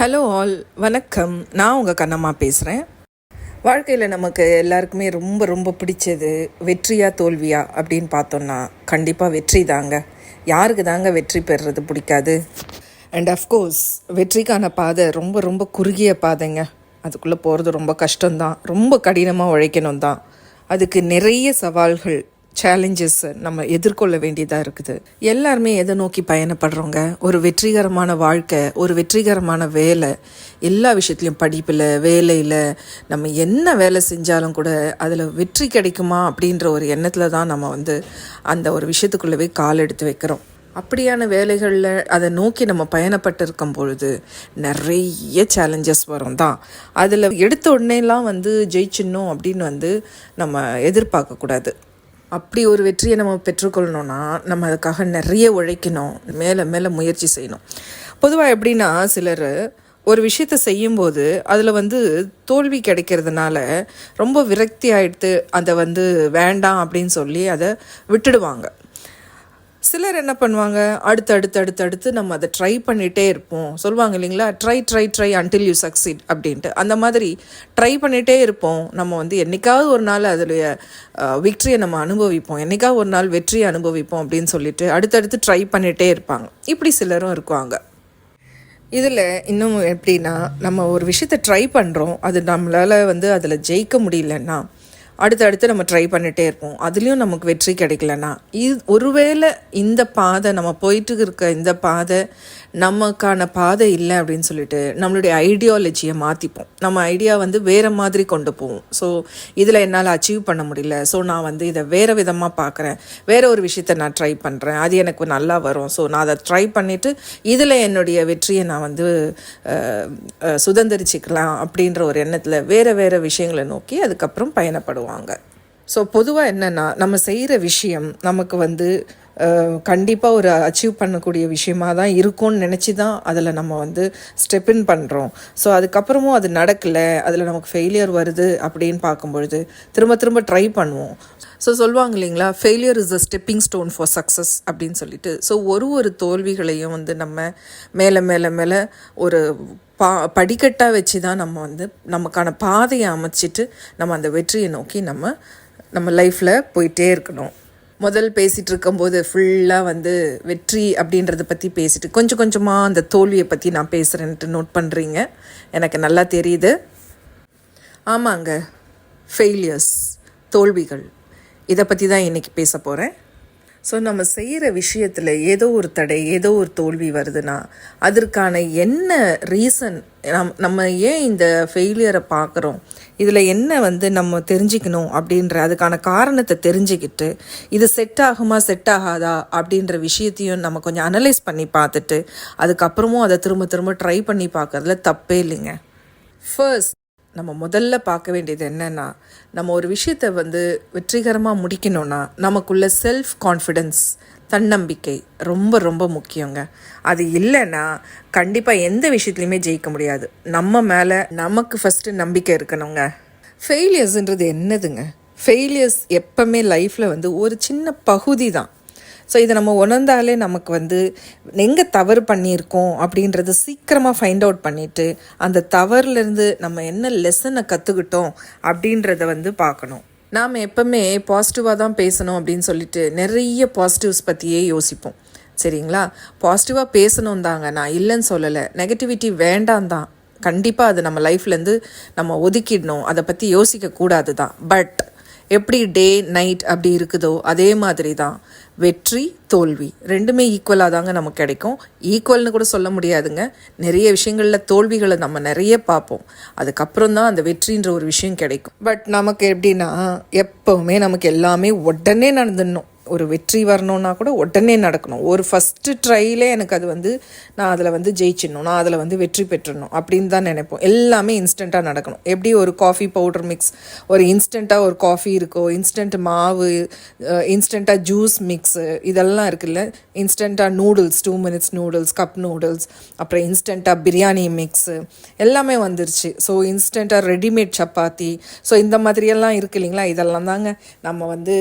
Hello all வணக்கம். நான் உங்கள் கண்ணம்மா பேசுகிறேன் வாழ்க்கையில் நமக்கு எல்லாருக்குமே ரொம்ப ரொம்ப பிடிச்சது வெற்றியா தோல்வியா அப்படின்னு பார்த்தோன்னா கண்டிப்பாக வெற்றி தாங்க. யாருக்கு தாங்க வெற்றி பெறுறது பிடிக்காது? அண்ட் அஃப்கோர்ஸ் வெற்றிக்கான பாதை ரொம்ப ரொம்ப குறுகிய பாதைங்க. அதுக்குள்ளே போகிறது ரொம்ப கஷ்டம்தான். ரொம்ப கடினமாக உழைக்கணும் தான் அதுக்கு நிறைய சவால்கள் சேலஞ்சஸ் நம்ம எதிர்கொள்ள வேண்டியதாக இருக்குது. எல்லாருமே எதை நோக்கி பயணப்படுறோங்க? ஒரு வெற்றிகரமான வாழ்க்கை ஒரு வெற்றிகரமான வேலை எல்லா விஷயத்துலையும் படிப்பில் வேலையில் நம்ம என்ன வேலை செஞ்சாலும் கூட அதில் வெற்றி கிடைக்குமா அப்படின்ற ஒரு எண்ணத்தில் தான் நம்ம வந்து அந்த ஒரு விஷயத்துக்குள்ளவே கால் எடுத்து வைக்கிறோம். அப்படியான வேலைகளில் அதை நோக்கி நம்ம பயணப்பட்டிருக்கும் பொழுது நிறைய சேலஞ்சஸ் வரும் தான். அதில் எடுத்த உடனேலாம் வந்து ஜெயிச்சிடணும் அப்படின்னு வந்து நம்ம எதிர்பார்க்கக்கூடாது. அப்படி ஒரு வெற்றியை நம்ம பெற்றுக்கொள்ளணும்னா நம்ம அதுக்காக நிறைய உழைக்கணும். மேலே மேலே முயற்சி செய்யணும். பொதுவாக எப்படின்னா சிலர் ஒரு விஷயத்த செய்யும்போது அதில் வந்து தோல்வி கிடைக்கிறதுனால ரொம்ப விரக்தி ஆகிடுத்து அதை வந்து வேண்டாம் அப்படின்னு சொல்லி அதை விட்டுடுவாங்க. சிலர் என்ன பண்ணுவாங்க? அடுத்து அடுத்து அடுத்து அடுத்து நம்ம அதை ட்ரை பண்ணிகிட்டே இருப்போம். சொல்லுவாங்க இல்லைங்களா? Try try try until you succeed அப்படின்ட்டு. அந்த மாதிரி ட்ரை பண்ணிகிட்டே இருப்போம். நம்ம வந்து என்னைக்காவது ஒரு நாள் அதோடைய விக்ட்ரியை நம்ம அனுபவிப்போம். என்றைக்காவது ஒரு நாள் வெற்றியை அனுபவிப்போம் அப்படின்னு சொல்லிட்டு அடுத்தடுத்து ட்ரை பண்ணிகிட்டே இருப்பாங்க. இப்படி சிலரும் இருக்குவாங்க. இதில் இன்னும் எப்படின்னா நம்ம ஒரு விஷயத்தை ட்ரை பண்ணுறோம் அது நம்மளால் வந்து அதில் ஜெயிக்க முடியலன்னா அடுத்தடுத்து நம்ம ட்ரை பண்ணிகிட்டே இருப்போம். அதுலேயும் நமக்கு வெற்றி கிடைக்கலன்னா இது ஒருவேளை இந்த பாதை நம்ம போயிட்டு இருக்க இந்த பாதை நமக்கான பாதை இல்லை அப்படின்னு சொல்லிட்டு நம்மளுடைய ஐடியாலஜியை மாற்றிப்போம் நம்ம ஐடியா வந்து வேறு மாதிரி கொண்டு போவோம். ஸோ இதில் என்னால் அச்சீவ் பண்ண முடியல. ஸோ நான் வந்து இதை வேறு விதமாக பார்க்குறேன் வேறு ஒரு விஷயத்த நான் ட்ரை பண்ணுறேன் அது எனக்கு நல்லா வரும். ஸோ நான் அதை ட்ரை பண்ணிவிட்டு இதில் என்னுடைய வெற்றியை நான் வந்து சுதந்திரிச்சிக்கலாம் அப்படின்ற ஒரு எண்ணத்தில் வேறு வேறு விஷயங்களை நோக்கி அதுக்கப்புறம் பயணப்படுவாங்க. ஸோ பொதுவாக என்னென்னா நம்ம செய்கிற விஷயம் நமக்கு வந்து கண்டிப்பாக ஒரு அச்சீவ் பண்ணக்கூடிய விஷயமாக தான் இருக்கும்னு நினச்சி தான் அதில் நம்ம வந்து ஸ்டெப் இன் பண்ணுறோம் ஸோ அதுக்கப்புறமும் அது நடக்கலை அதில் நமக்கு ஃபெயிலியர் வருது அப்படின்னு பார்க்கும்பொழுது திரும்ப திரும்ப ட்ரை பண்ணுவோம். ஸோ சொல்லுவாங்க இல்லைங்களா failure is a stepping stone for success அப்படின்னு சொல்லிட்டு. ஸோ ஒரு ஒரு தோல்விகளையும் வந்து நம்ம மேலே மேலே மேலே ஒரு பா படிக்கட்டாக வச்சு தான் நம்ம வந்து நமக்கான பாதையை அமைச்சிட்டு நம்ம அந்த வெற்றியை நோக்கி நம்ம நம்ம லைஃப்பில் போயிட்டே இருக்கணும். முதல் பேசிகிட்டு இருக்கும்போது ஃபுல்லாக வந்து வெற்றி அப்படின்றத பற்றி பேசிட்டு கொஞ்சம் கொஞ்சமாக அந்த தோல்வியை பற்றி நான் பேசுகிறேன்ட்டு நோட் பண்ணுறீங்க எனக்கு நல்லா தெரியுது. ஆமாங்க. ஃபெயிலியர்ஸ் தோல்விகள். இதை பற்றி தான் இன்றைக்கி பேச போகிறேன் ஸோ நம்ம செய்கிற விஷயத்தில் ஏதோ ஒரு தடை ஏதோ ஒரு தோல்வி வருதுன்னா அதற்கான என்ன ரீசன் நம் நம்ம ஏன் இந்த ஃபெயிலியரை பார்க்குறோம்? இதில் என்ன வந்து நம்ம தெரிஞ்சுக்கணும் அப்படின்ற அதுக்கான காரணத்தை தெரிஞ்சுக்கிட்டு இது செட் ஆகுமா செட் ஆகாதா அப்படின்ற விஷயத்தையும் நம்ம கொஞ்சம் அனலைஸ் பண்ணி பார்த்துட்டு அதுக்கப்புறமும் அதை திரும்ப திரும்ப ட்ரை பண்ணி பார்க்கறதுல தப்பே இல்லைங்க. ஃபர்ஸ்ட் நம்ம முதல்ல பார்க்க வேண்டியது என்னென்னா நம்ம ஒரு விஷயத்தை வந்து வெற்றிகரமாக முடிக்கணும்னா நமக்குள்ள செல்ஃப் கான்ஃபிடென்ஸ் தன்னம்பிக்கை ரொம்ப ரொம்ப முக்கியங்க. அது இல்லைன்னா கண்டிப்பாக எந்த விஷயத்துலையுமே ஜெயிக்க முடியாது. நம்ம மேலே நமக்கு ஃபஸ்ட்டு நம்பிக்கை இருக்கணுங்க. ஃபெயிலியர்ஸுன்றது என்னதுங்க? ஃபெயிலியர்ஸ் எப்பவுமே லைஃப்பில் வந்து ஒரு சின்ன பகுதி தான் ஸோ இதை நம்ம உணர்ந்தாலே நமக்கு வந்து எங்கே தவறு பண்ணியிருக்கோம் அப்படின்றத சீக்கிரமாக ஃபைண்ட் அவுட் பண்ணிவிட்டு அந்த தவறுலேருந்து நம்ம என்ன லெசனை கற்றுக்கிட்டோம் அப்படின்றத வந்து பார்க்கணும். நாம் எப்பவுமே பாசிட்டிவாக தான் பேசணும் அப்படின்னு சொல்லிட்டு நிறைய பாசிட்டிவ்ஸ் பற்றியே யோசிப்போம். சரிங்களா? பாசிட்டிவாக பேசணும் தாங்க. நான் இல்லைன்னு சொல்லலை. நெகட்டிவிட்டி வேண்டாம் தான். கண்டிப்பாக அது நம்ம லைஃப்லேருந்து நம்ம ஒதுக்கிடணும். அதை பற்றி யோசிக்கக்கூடாது தான். பட் எப்படி டே நைட் அப்படி இருக்குதோ அதே மாதிரி தான் வெற்றி தோல்வி. ரெண்டுமே ஈக்குவலாக தாங்க நமக்கு கிடைக்கும். ஈக்குவல்னு கூட சொல்ல முடியாதுங்க. நிறைய விஷயங்களில் தோல்விகளை நம்ம நிறைய பார்ப்போம். அதுக்கப்புறம் தான் அந்த வெற்றின்ற ஒரு விஷயம் கிடைக்கும். பட் நமக்கு எப்படின்னா எப்போவுமே நமக்கு எல்லாமே உடனே நடந்துடணும். ஒரு வெற்றி வரணும்னா கூட உடனே நடக்கணும். ஒரு ஃபஸ்ட்டு ட்ரையிலே எனக்கு அது வந்து நான் அதில் வந்து ஜெயிச்சிடணும் நான் அதில் வந்து வெற்றி பெற்றுடணும் அப்படின்னு தான் நினைப்போம். எல்லாமே இன்ஸ்டண்ட்டாக நடக்கணும். எப்படி ஒரு காஃபி பவுடர் மிக்ஸ் ஒரு இன்ஸ்டண்ட்டாக ஒரு காஃபி இருக்கோ இன்ஸ்டன்ட் மாவு இன்ஸ்டண்ட்டாக ஜூஸ் மிக்ஸு இதெல்லாம் இருக்குல்ல? இன்ஸ்டண்ட்டாக noodles two minutes noodles cup noodles அப்புறம் இன்ஸ்டண்ட்டாக பிரியாணி மிக்ஸு எல்லாமே வந்துருச்சு. ஸோ இன்ஸ்டண்ட்டாக ரெடிமேட் சப்பாத்தி. ஸோ இந்த மாதிரியெல்லாம் இருக்குது இல்லைங்களா? இதெல்லாம் தாங்க நம்ம வந்து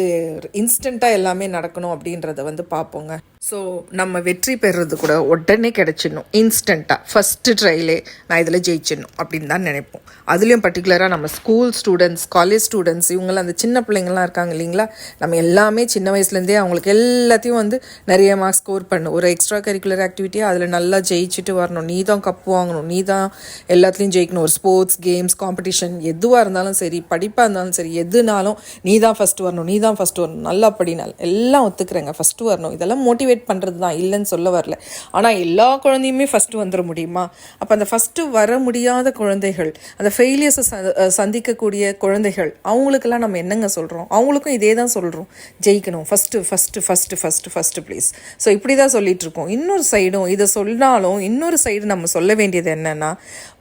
இன்ஸ்டண்ட்டாக எல்லாமே நடக்கணும் அப்படின்றத வந்து பார்ப்போங்க ஸோ நம்ம வெற்றி பெறுறது கூட உடனே கிடச்சிடணும். இன்ஸ்டண்ட்டாக ஃபஸ்ட்டு ட்ரைலே நான் இதில் ஜெயிச்சிடணும் அப்படின்னு தான் நினைப்போம். அதுலேயும் பர்டிகுலராக நம்ம ஸ்கூல் ஸ்டூடெண்ட்ஸ் காலேஜ் ஸ்டூடெண்ட்ஸ் இவங்களாம் அந்த சின்ன பிள்ளைங்கள்லாம் இருக்காங்க இல்லைங்களா? நம்ம எல்லாமே சின்ன வயசுலேருந்தே அவங்களுக்கு எல்லாத்தையும் வந்து நிறைய மார்க்ஸ் ஸ்கோர் பண்ணணும். ஒரு எக்ஸ்ட்ரா கரிக்குலர் ஆக்டிவிட்டியாக அதில் நல்லா ஜெயிச்சுட்டு வரணும். நீ தான் கப்பு வாங்கணும். நீ தான் எல்லாத்துலேயும் ஜெயிக்கணும். ஒரு ஸ்போர்ட்ஸ் கேம்ஸ் காம்படிஷன் எதுவாக இருந்தாலும் சரி படிப்பாக இருந்தாலும் சரி எதுனாலும் நீ தான் ஃபஸ்ட்டு வரணும். நீ தான் ஃபஸ்ட்டு வரணும். நல்லா படினால் எல்லாம் ஒத்துக்கிறேங்க. ஃபஸ்ட்டு வரணும். இதெல்லாம் மோட்டிவேட் பண்ணுறது தான் இல்லைன்னு சொல்ல வரல. ஆனால் எல்லா குழந்தையுமே ஃபஸ்ட்டு வந்துட முடியுமா? அப்போ அந்த ஃபஸ்ட்டு வர முடியாத குழந்தைகள் அந்த ஃபெயிலியர்ஸை சந்திக்கக்கூடிய குழந்தைகள் அவங்களுக்கெல்லாம் நம்ம என்னங்க சொல்கிறோம் அவங்களுக்கும் இதே தான் சொல்கிறோம் ஜெயிக்கணும். First first first first first please so இப்படி தான் சொல்லிட்டு இருக்கோம். இன்னொரு சைடும் இதை சொன்னாலும் இன்னொரு சைடு நம்ம சொல்ல வேண்டியது என்னன்னா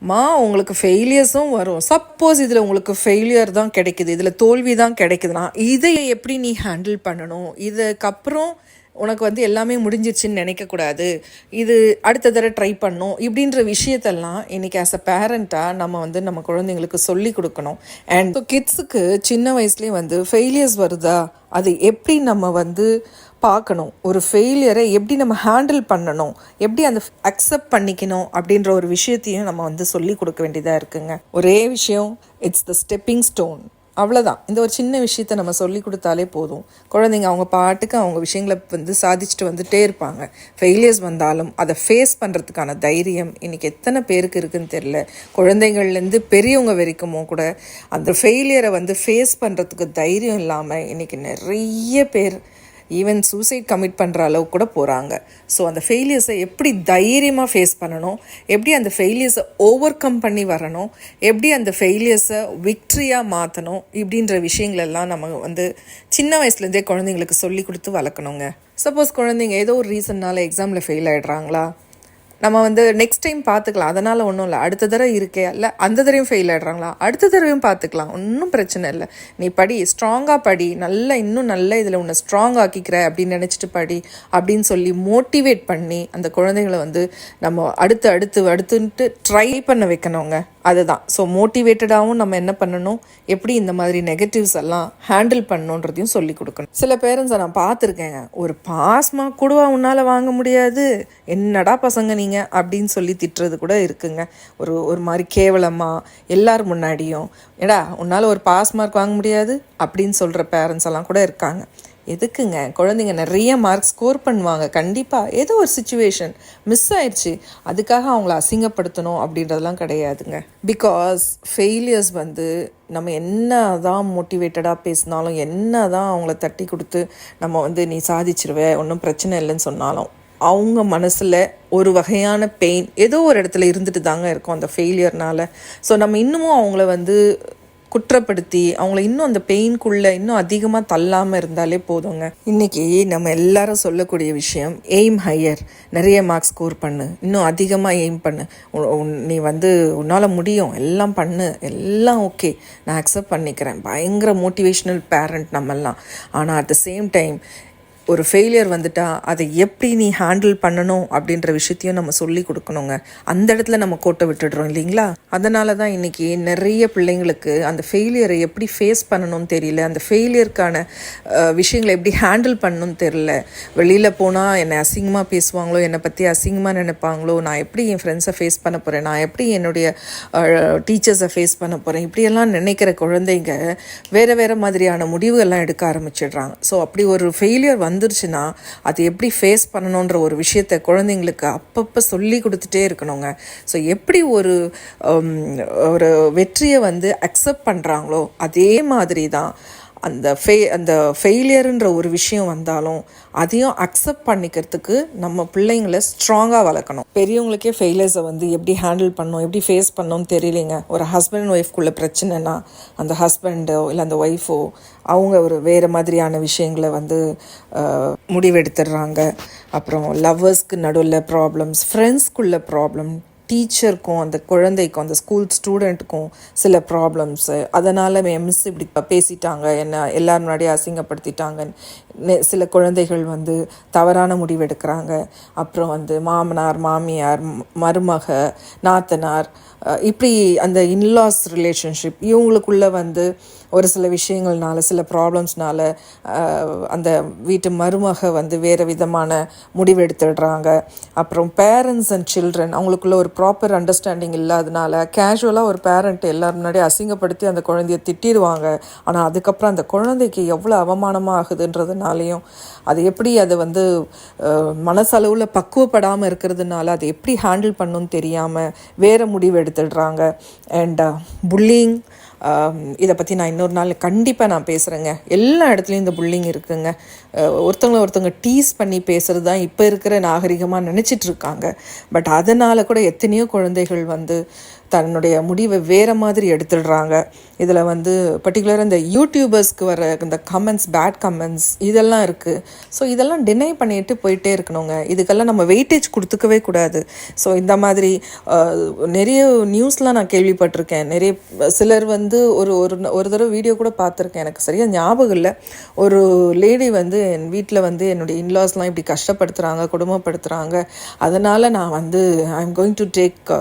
மா உங்களுக்கு ஃபெயிலியர்ஸும் வரும். சப்போஸ் இதில் உங்களுக்கு ஃபெயிலியர் தான் கிடைக்குது. இதில் தோல்வி தான் கிடைக்குதுன்னா இதை எப்படி நீ ஹேண்டில் பண்ணணும்? இதுக்கப்புறம் உனக்கு வந்து எல்லாமே முடிஞ்சிருச்சுன்னு நினைக்கக்கூடாது. இது அடுத்த தடவை ட்ரை பண்ணும். இப்படின்ற விஷயத்தெல்லாம் இன்றைக்கி ஆஸ் அ பேரண்ட்டாக நம்ம வந்து நம்ம குழந்தைங்களுக்கு சொல்லி கொடுக்கணும். அண்ட் கிட்ஸுக்கு சின்ன வயசுலேயே வந்து ஃபெயிலியர்ஸ் வருதா? அது எப்படி நம்ம வந்து பார்க்கணும்? ஒரு ஃபெயிலியரை எப்படி நம்ம ஹேண்டில் பண்ணணும்? எப்படி அந்த அக்செப்ட் பண்ணிக்கணும்? அப்படின்ற ஒரு விஷயத்தையும் நம்ம வந்து சொல்லி கொடுக்க வேண்டியதாக இருக்குங்க. ஒரே விஷயம் இட்ஸ் த ஸ்டெப்பிங் ஸ்டோன் அவ்வளோதான் இந்த ஒரு சின்ன விஷயத்த நம்ம சொல்லி கொடுத்தாலே போதும். குழந்தைங்க அவங்க பாட்டுக்கு அவங்க விஷயங்களை வந்து சாதிச்சுட்டு வந்துட்டே இருப்பாங்க. ஃபெயிலியர்ஸ் வந்தாலும் அதை ஃபேஸ் பண்ணுறதுக்கான தைரியம் இன்றைக்கி எத்தனை பேருக்கு இருக்குன்னு தெரில குழந்தைங்கள்லேருந்து பெரியவங்க வரைக்குமோ கூட அந்த ஃபெயிலியரை வந்து ஃபேஸ் பண்ணுறதுக்கு தைரியம் இல்லாமல் இன்றைக்கி நிறைய பேர் ஈவன் சூசைட் கமிட் பண்ணுற அளவு கூட போகிறாங்க ஸோ அந்த ஃபெயிலியர்ஸை எப்படி தைரியமாக ஃபேஸ் பண்ணணும்? எப்படி அந்த ஃபெயிலியர்ஸை ஓவர் கம் பண்ணி வரணும்? எப்படி அந்த ஃபெயிலியர்ஸை விக்ட்ரியாக மாற்றணும் இப்படின்ற விஷயங்களெல்லாம் நம்ம வந்து சின்ன வயசுலேருந்தே குழந்தைங்களுக்கு சொல்லி கொடுத்து வளர்க்கணுங்க. சப்போஸ் குழந்தைங்க ஏதோ ஒரு ரீசன்னால் எக்ஸாமில் ஃபெயில் ஆகிடுறாங்களா நம்ம வந்து நெக்ஸ்ட் டைம் பார்த்துக்கலாம். அதனால் ஒன்றும் இல்லை. அடுத்த தடவை இருக்கே. இல்லை அந்த தடவையும் ஃபெயில் ஆகிடுறாங்களா அடுத்த தடவையும் பார்த்துக்கலாம். ஒன்றும் பிரச்சனை இல்லை. நீ படி ஸ்ட்ராங்காக படி. நல்லா இன்னும் நல்ல இதில் உன்னை ஸ்ட்ராங் ஆக்கிக்கிற அப்படின்னு நினச்சிட்டு படி அப்படின்னு சொல்லி மோட்டிவேட் பண்ணி அந்த குழந்தைங்களை வந்து நம்ம அடுத்து அடுத்து அடுத்துன்ட்டு ட்ரை பண்ண வைக்கணுங்க அதுதான். ஸோ மோட்டிவேட்டடாகவும் நம்ம என்ன பண்ணணும்? எப்படி இந்த மாதிரி நெகட்டிவ்ஸ் எல்லாம் ஹேண்டில் பண்ணணுன்றதையும் சொல்லி கொடுக்கணும். சில பேரண்ட்ஸை நான் பார்த்துருக்கேங்க. ஒரு பாஸ் மார்க் கூடவா உன்னால் வாங்க முடியாது? என்னடா பசங்க நீங்கள் அப்படின்னு சொல்லி திட்டுறது கூட இருக்குங்க. ஒரு ஒரு மாதிரி கேவலமாக எல்லார் முன்னாடியும். ஏடா உன்னால் ஒரு பாஸ் மார்க் வாங்க முடியாது? அப்படின்னு சொல்கிற பேரண்ட்ஸ் எல்லாம் கூட இருக்காங்க. எதுக்குங்க? குழந்தைங்க நிறைய மார்க் ஸ்கோர் பண்ணுவாங்க. கண்டிப்பாக ஏதோ ஒரு சுச்சுவேஷன் மிஸ் ஆயிடுச்சு அதுக்காக அவங்கள அசிங்கப்படுத்தணும் அப்படின்றதெல்லாம் கிடையாதுங்க. பிகாஸ் ஃபெயிலியர்ஸ் வந்து நம்ம என்ன தான் மோட்டிவேட்டடாக பேசினாலும் என்ன தான் அவங்கள தட்டி கொடுத்து நம்ம வந்து நீ சாதிச்சிருவே ஒன்றும் பிரச்சனை இல்லைன்னு சொன்னாலும் அவங்க மனசில் ஒரு வகையான பெயின் ஏதோ ஒரு இடத்துல இருந்துட்டு தாங்க இருக்கும் அந்த ஃபெயிலியர்னால ஸோ நம்ம இன்னமும் அவங்கள வந்து குற்றப்படுத்தி அவங்கள இன்னும் அந்த பெயின்குள்ளே இன்னும் அதிகமாக தள்ளாமல் இருந்தாலே போதுங்க. இன்றைக்கி நம்ம எல்லாரும் சொல்லக்கூடிய விஷயம் எய்ம் ஹையர் நிறைய மார்க்ஸ் ஸ்கோர் பண்ணு. இன்னும் அதிகமாக எய்ம் பண்ணு. நீ வந்து உன்னால் முடியும். எல்லாம் பண்ணு. எல்லாம் ஓகே நான் அக்செப்ட் பண்ணிக்கிறேன். பயங்கர மோட்டிவேஷ்னல் பேரண்ட் நம்மெல்லாம். ஆனால் அட் த சேம் டைம் ஒரு ஃபெயிலியர் வந்துட்டால் அதை எப்படி நீ ஹேண்டில் பண்ணணும் அப்படின்ற விஷயத்தையும் நம்ம சொல்லி கொடுக்கணுங்க. அந்த இடத்துல நம்ம கோட்டை விட்டுடுறோம் இல்லைங்களா? அதனால தான் இன்றைக்கி நிறைய பிள்ளைங்களுக்கு அந்த ஃபெயிலியரை எப்படி ஃபேஸ் பண்ணணும்னு தெரியல. அந்த ஃபெயிலியருக்கான விஷயங்களை எப்படி ஹேண்டில் பண்ணணும்னு தெரியல. வெளியில் போனால் என்னை அசிங்கமாக பேசுவாங்களோ என்னை பற்றி அசிங்கமாக நினைப்பாங்களோ நான் எப்படி என் ஃப்ரெண்ட்ஸை ஃபேஸ் பண்ண போகிறேன் நான் எப்படி என்னுடைய டீச்சர்ஸை ஃபேஸ் பண்ண போகிறேன் இப்படியெல்லாம் நினைக்கிற குழந்தைங்க வேறு வேறு மாதிரியான முடிவுகள்லாம் எடுக்க ஆரம்பிச்சிடுறாங்க. ஸோ அப்படி ஒரு ஃபெயிலியர் வந்து வந்துருச்சுன்னா அது எப்படி ஃபேஸ் பண்ணணுன்ற ஒரு விஷயத்த குழந்தைங்களுக்கு அப்பப்போ சொல்லி கொடுத்துட்டே இருக்கணுங்க. ஸோ எப்படி ஒரு ஒரு வெற்றியை வந்து அக்செப்ட் பண்ணுறாங்களோ அதே மாதிரி தான் அந்த ஃபெய் அந்த ஃபெயிலியருன்ற ஒரு விஷயம் வந்தாலும் அதையும் அக்செப்ட் பண்ணிக்கிறதுக்கு நம்ம பிள்ளைங்களை ஸ்ட்ராங்காக வளர்க்கணும். பெரியவங்களுக்கே ஃபெயிலியர்ஸை வந்து எப்படி ஹேண்டில் பண்ணணும் எப்படி ஃபேஸ் பண்ணணும்னு தெரியலைங்க. ஒரு ஹஸ்பண்ட் அண்ட் ஒய்ஃப்குள்ளே பிரச்சனைனா அந்த ஹஸ்பண்டோ இல்லை அந்த ஒய்ஃபோ அவங்க ஒரு வேறு மாதிரியான விஷயங்களை வந்து முடிவெடுத்துடுறாங்க. அப்புறம் லவ்வர்ஸ்க்கு நடுவில் ப்ராப்ளம்ஸ் ஃப்ரெண்ட்ஸ்க்குள்ள ப்ராப்ளம் டீச்சருக்கும் அந்த குழந்தைக்கும் அந்த ஸ்கூல் ஸ்டூடெண்ட்டுக்கும் சில ப்ராப்ளம்ஸு அதனால் மிஸ் இப்படி பேசிட்டாங்க. என்ன எல்லார் முன்னாடியும் அசிங்கப்படுத்திட்டாங்க சில குழந்தைகள் வந்து தவறான முடிவு எடுக்கிறாங்க. அப்புறம் வந்து மாமனார் மாமியார் மருமக நாத்தனார் இப்படி அந்த இன்லாஸ் ரிலேஷன்ஷிப் இவங்களுக்குள்ளே வந்து ஒரு சில விஷயங்கள்னால சில ப்ராப்ளம்ஸ்னால அந்த வீட்டு மருமக வந்து வேறு விதமான முடிவு எடுத்துடுறாங்க. அப்புறம் பேரண்ட்ஸ் அண்ட் சில்ட்ரன் அவங்களுக்குள்ள ஒரு ப்ராப்பர் அண்டர்ஸ்டாண்டிங் இல்லாதனால கேஷுவலாக ஒரு பேரண்ட் எல்லாரும் முன்னாடி அசிங்கப்படுத்தி அந்த குழந்தைய திட்டிடுவாங்க. ஆனால் அதுக்கப்புறம் அந்த குழந்தைக்கு எவ்வளோ அவமானமாக ஆகுதுன்றதுனாலையும் அது எப்படி அதை வந்து மனசளவில் பக்குவப்படாமல் இருக்கிறதுனால அதை எப்படி ஹேண்டில் பண்ணணும்னு தெரியாமல் வேறு முடிவு எடுத்துடுறாங்க. அண்ட் புல்லிங் uh, இதை பற்றி நான் இன்னொரு நாள் கண்டிப்பாக நான் பேசுகிறேங்க எல்லா இடத்துலையும் இந்த புல்லிங் இருக்குங்க. ஒருத்தவங்களை ஒருத்தவங்க டீஸ் பண்ணி பேசுகிறது தான் இப்போ இருக்கிற நாகரிகமாக நினச்சிட்டு இருக்காங்க. பட் அதனால் கூட எத்தனையோ குழந்தைகள் வந்து தன்னுடைய முடிவை வேறு மாதிரி எடுத்துடுறாங்க. இதில் வந்து பர்டிகுலராக இந்த யூடியூபர்ஸ்க்கு வர இந்த கமெண்ட்ஸ் பேட் கமெண்ட்ஸ் இதெல்லாம் இருக்குது ஸோ இதெல்லாம் டினை பண்ணிட்டு போயிட்டே இருக்கணுங்க. இதுக்கெல்லாம் நம்ம வெயிட்டேஜ் கொடுத்துக்கவே கூடாது. ஸோ இந்த மாதிரி நிறைய நியூஸ்லாம் நான் கேள்விப்பட்டிருக்கேன். நிறைய சிலர் வந்து ஒரு ஒரு ஒரு தடவை வீடியோ கூட பார்த்துருக்கேன். எனக்கு சரியாக ஞாபகம் இல்லை. ஒரு லேடி வந்து என் வீட்டில் வந்து என்னுடைய இன்லாஸ்லாம் இப்படி கஷ்டப்படுத்துகிறாங்க குடும்பப்படுத்துகிறாங்க அதனால் நான் வந்து I am going to take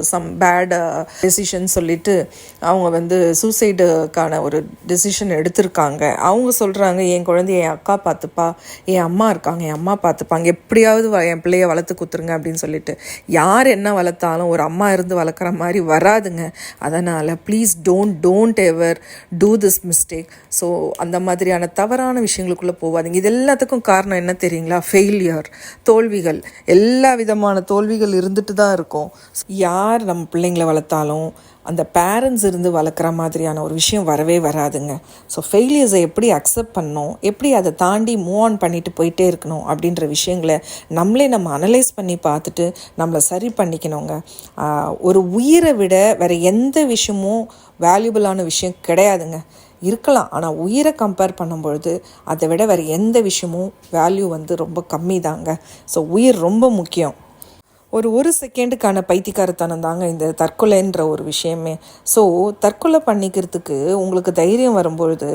some bad decision சொல்லிட்டு அவங்க வந்து சூசைடுக்கான ஒரு டெசிஷன் எடுத்திருக்காங்க. அவங்க சொல்கிறாங்க என் குழந்தைய என் அக்கா பார்த்துப்பா என் அம்மா இருக்காங்க என் அம்மா பார்த்துப்பாங்க எப்படியாவது வ- என் பிள்ளைய வளர்த்து குத்துருங்க அப்படின்னு சொல்லிட்டு. யார் என்ன வளர்த்தாலும் ஒரு அம்மா இருந்து வளர்க்குற மாதிரி வராதுங்க. அதனால் please don't don't ever do this mistake so அந்த மாதிரியான தவறான விஷயங்களுக்குள்ளே போகாதீங்க இது எல்லாத்துக்கும் காரணம் என்ன தெரியுங்களா? ஃபெயிலியர் தோல்விகள். எல்லா விதமான தோல்விகள் இருந்துட்டு தான் இருக்கும். யார் நம்ம பிள்ளைங்களை வளர்த்தாலும் அந்த பேரண்ட்ஸ் இருந்து வளர்க்குற மாதிரியான ஒரு விஷயம் வரவே வராதுங்க. ஸோ ஃபெயிலியர்ஸை எப்படி அக்செப்ட் பண்ணணும்? எப்படி அதை தாண்டி மூவ் ஆன் பண்ணிட்டு போயிட்டே இருக்கணும்? அப்படின்ற விஷயங்களை நம்மளே நம்ம அனலைஸ் பண்ணி பார்த்துட்டு நம்மளை சரி பண்ணிக்கணுங்க. ஒரு உயிரை விட வேறு எந்த விஷயமும் வேல்யூபிளான விஷயம் கிடையாதுங்க. இருக்கலாம். ஆனால் உயிரை கம்பேர் பண்ணும்பொழுது அதை விட வேறு எந்த விஷயமும் வேல்யூ வந்து ரொம்ப கம்மி தாங்க ஸோ உயிர் ரொம்ப முக்கியம். ஒரு ஒரு செகண்டுக்கான பைத்தியக்காரத்தனம் தாங்க இந்த தற்கொலைன்ற ஒரு விஷயமே. ஸோ தற்கொலை பண்ணிக்கிறதுக்கு உங்களுக்கு தைரியம் வரும்பொழுது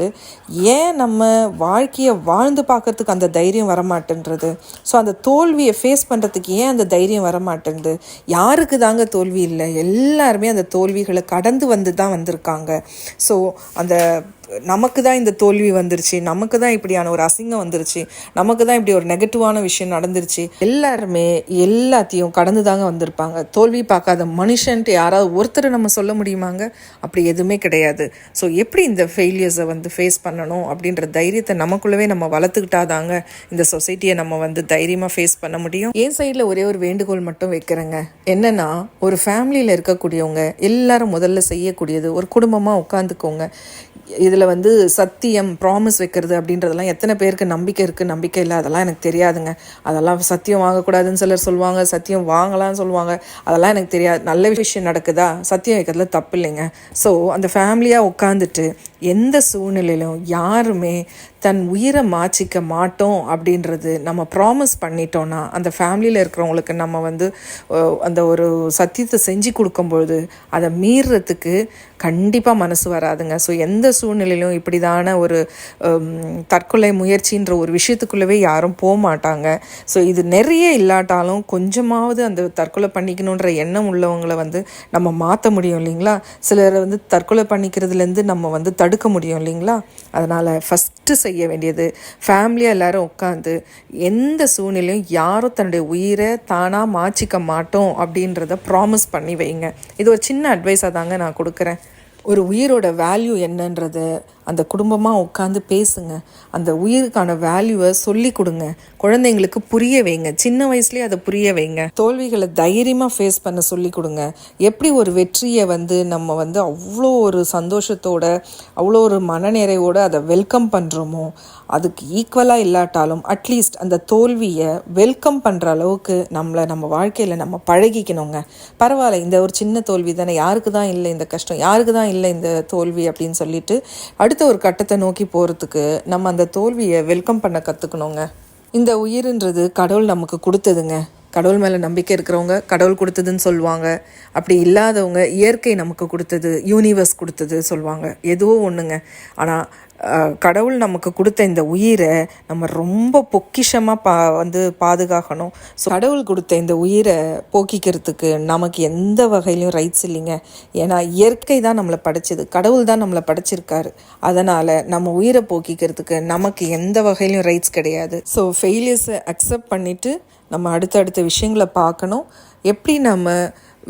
ஏன் நம்ம வாழ்க்கையை வாழ்ந்து பார்க்கறதுக்கு அந்த தைரியம் வரமாட்டேன்றது? ஸோ அந்த தோல்வியை ஃபேஸ் பண்ணுறதுக்கு ஏன் அந்த தைரியம் வரமாட்டேன்து யாருக்கு தாங்க தோல்வி இல்லை? எல்லாருமே அந்த தோல்விகளை கடந்து வந்து தான் வந்திருக்காங்க. ஸோ அந்த நமக்கு தான் இந்த தோல்வி வந்துருச்சு நமக்கு தான் இப்படியான ஒரு அசிங்கம் வந்துருச்சு நமக்கு தான் இப்படி ஒரு நெகட்டிவான விஷயம் நடந்துருச்சு. எல்லாருமே எல்லாத்தையும் கடந்து தாங்க வந்திருப்பாங்க. தோல்வி பார்க்காத மனுஷன்ட்டு யாராவது ஒருத்தர் நம்ம சொல்ல முடியுமாங்க? அப்படி எதுவுமே கிடையாது. ஸோ எப்படி இந்த ஃபெயிலியர்ஸை வந்து ஃபேஸ் பண்ணணும் அப்படின்ற தைரியத்தை நமக்குள்ளவே நம்ம வளர்த்துக்கிட்டாதாங்க இந்த சொசைட்டியை நம்ம வந்து தைரியமாக ஃபேஸ் பண்ண முடியும். என் சைடில் ஒரே ஒரு வேண்டுகோள் மட்டும் வைக்கிறேங்க. என்னென்னா ஒரு ஃபேமிலியில் இருக்கக்கூடியவங்க எல்லாரும் முதல்ல செய்யக்கூடியது ஒரு குடும்பமாக உட்காந்துக்கோங்க. இதில் வந்து சத்தியம் ப்ராமிஸ் வைக்கிறது அப்படின்றதெல்லாம் எத்தனை பேருக்கு நம்பிக்கை இருக்குது நம்பிக்கை இல்லை அதெல்லாம் எனக்கு தெரியாதுங்க. அதெல்லாம் சத்தியம் வாங்கக்கூடாதுன்னு சிலர் சொல்லுவாங்க சத்தியம் வாங்கலாம்னு சொல்லுவாங்க. அதெல்லாம் எனக்கு தெரியாது. நல்ல விஷயம் நடக்குதா? சத்தியம் வைக்கிறதுல தப்பு இல்லைங்க. ஸோ அந்த ஃபேமிலியாக உட்காந்துட்டு எந்த சூழ்நிலையிலும் யாருமே தன் உயிரை மாச்சிக்க மாட்டோம் அப்படின்றது நம்ம ப்ராமிஸ் பண்ணிட்டோன்னா அந்த ஃபேமிலியில் இருக்கிறவங்களுக்கு நம்ம வந்து அந்த ஒரு சத்தியத்தை செஞ்சு கொடுக்கும்பொழுது அதை மீறுறதுக்கு கண்டிப்பாக மனசு வராதுங்க. ஸோ எந்த சூழ்நிலையிலும் இப்படிதான ஒரு தற்கொலை முயற்சின்ற ஒரு விஷயத்துக்குள்ளவே யாரும் போக மாட்டாங்க. ஸோ இது நிறைய இல்லாட்டாலும் கொஞ்சமாவது அந்த தற்கொலை பண்ணிக்கணுன்ற எண்ணம் உள்ளவங்களை வந்து நம்ம மாற்ற முடியும் இல்லைங்களா? சிலரை வந்து தற்கொலை பண்ணிக்கிறதுலேருந்து நம்ம வந்து தடுக்க முடியும் இல்லைங்களா? அதனால் ஃபஸ்ட்டு செய்ய வேண்டியது ஃபேமிலியாக எல்லோரும் உட்காந்து எந்த சூழ்நிலையும் யாரும் தன்னுடைய உயிரை தானாக மாச்சிக்க மாட்டோம் அப்படின்றத ப்ராமிஸ் பண்ணி வைங்க. இது ஒரு சின்ன அட்வைஸாக தாங்க நான் கொடுக்குறேன். ஒரு உயிரோட வேல்யூ என்னன்றது அந்த குடும்பமாக உட்காந்து பேசுங்க. அந்த உயிருக்கான வேல்யூவை சொல்லி கொடுங்க. குழந்தைங்களுக்கு புரிய வைங்க. சின்ன வயசுலேயே அதை புரிய வைங்க. தோல்விகளை தைரியமாக ஃபேஸ் பண்ண சொல்லி கொடுங்க. எப்படி ஒரு வெற்றியை வந்து நம்ம வந்து அவ்வளோ ஒரு சந்தோஷத்தோட அவ்வளோ ஒரு மனநிறைவோடு அதை வெல்கம் பண்ணுறோமோ அதுக்கு ஈக்குவலாக இல்லாட்டாலும் அட்லீஸ்ட் அந்த தோல்வியை வெல்கம் பண்ணுற அளவுக்கு நம்மளை நம்ம வாழ்க்கையில் நம்ம பழகிக்கணுங்க. பரவாயில்ல இந்த ஒரு சின்ன தோல்வி தானே. யாருக்கு தான் இல்லை இந்த கஷ்டம்? யாருக்கு தான் இல்லை இந்த தோல்வி அப்படின்னு சொல்லிட்டு அடுத்து அடுத்த ஒரு கட்டத்தை நோக்கி போகிறதுக்கு நம்ம அந்த தோல்வியை வெல்கம் பண்ண கற்றுக்கணுங்க இந்த உயிர்ன்றது கடவுள் நமக்கு கொடுத்ததுங்க. கடவுள் மேலே நம்பிக்கை இருக்கிறவங்க கடவுள் கொடுத்ததுன்னு சொல்லுவாங்க. அப்படி இல்லாதவங்க இயற்கை நமக்கு கொடுத்தது யூனிவர்ஸ் கொடுத்தது சொல்லுவாங்க. எதுவோ ஒன்றுங்க ஆனால் கடவுள் நமக்கு கொடுத்த இந்த உயிரை நம்ம ரொம்ப பொக்கிஷமாக பா வந்து பாதுகாக்கணும். ஸோ கடவுள் கொடுத்த இந்த உயிரை போக்கிக்கிறதுக்கு நமக்கு எந்த வகையிலும் ரைட்ஸ் இல்லைங்க. ஏன்னா இயற்கை தான் நம்மளை படைச்சது. கடவுள் தான் நம்மளை படைச்சிருக்காரு. அதனால் நம்ம உயிரை போக்கிக்கிறதுக்கு நமக்கு எந்த வகையிலையும் ரைட்ஸ் கிடையாது. ஸோ ஃபெயிலியர்ஸை அக்செப்ட் பண்ணிவிட்டு நம்ம அடுத்தடுத்த விஷயங்களை பார்க்கணும். எப்படி நம்ம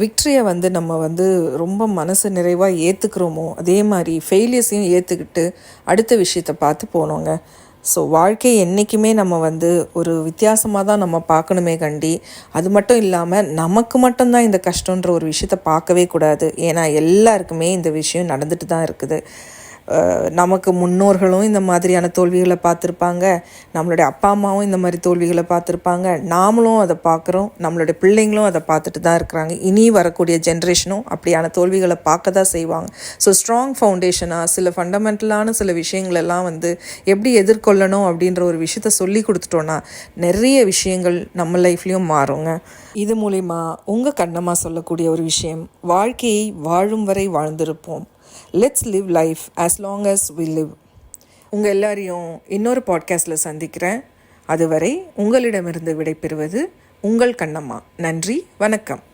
விக்ட்ரியை வந்து நம்ம வந்து ரொம்ப மனசு நிறைவாக ஏற்றுக்கிறோமோ அதே மாதிரி ஃபெயிலியர்ஸையும் ஏற்றுக்கிட்டு அடுத்த விஷயத்தை பார்த்து போனோங்க. ஸோ வாழ்க்கை என்றைக்குமே நம்ம வந்து ஒரு வித்தியாசமாக தான் நம்ம பார்க்கணுமே கண்டி அது மட்டும் இல்லாமல் நமக்கு மட்டும்தான் இந்த கஷ்டன்ற ஒரு விஷயத்தை பார்க்கவே கூடாது. ஏன்னா எல்லாருக்குமே இந்த விஷயம் நடந்துட்டு தான் இருக்குது. நமக்கு முன்னோர்களும் இந்த மாதிரியான தோல்விகளை பார்த்துருப்பாங்க. நம்மளுடைய அப்பா அம்மாவும் இந்த மாதிரி தோல்விகளை பார்த்துருப்பாங்க. நாமளும் அதை பார்க்குறோம். நம்மளுடைய பிள்ளைங்களும் அதை பார்த்துட்டு தான் இருக்கிறாங்க. இனி வரக்கூடிய ஜென்ரேஷனும் அப்படியான தோல்விகளை பார்க்க தான் செய்வாங்க ஸோ ஸ்ட்ராங் ஃபவுண்டேஷனாக சில ஃபண்டமெண்டலான சில விஷயங்களெல்லாம் வந்து எப்படி எதிர்கொள்ளணும் அப்படின்ற ஒரு விஷயத்த சொல்லி கொடுத்துட்டோன்னா நிறைய விஷயங்கள் நம்ம லைஃப்லேயும் மாறுங்க. இது மூலிமா உங்கள் கண்ணமாக சொல்லக்கூடிய ஒரு விஷயம் வாழ்க்கையை வாழும் வரை வாழ்ந்திருப்போம். Let's live life as long as we live உங்கள் எல்லாரையும் இன்னொரு பாட்காஸ்ட்டில் சந்திக்கிறேன். அதுவரை உங்களிடமிருந்து விடைபெறுவது உங்கள் கண்ணம்மா. நன்றி வணக்கம்.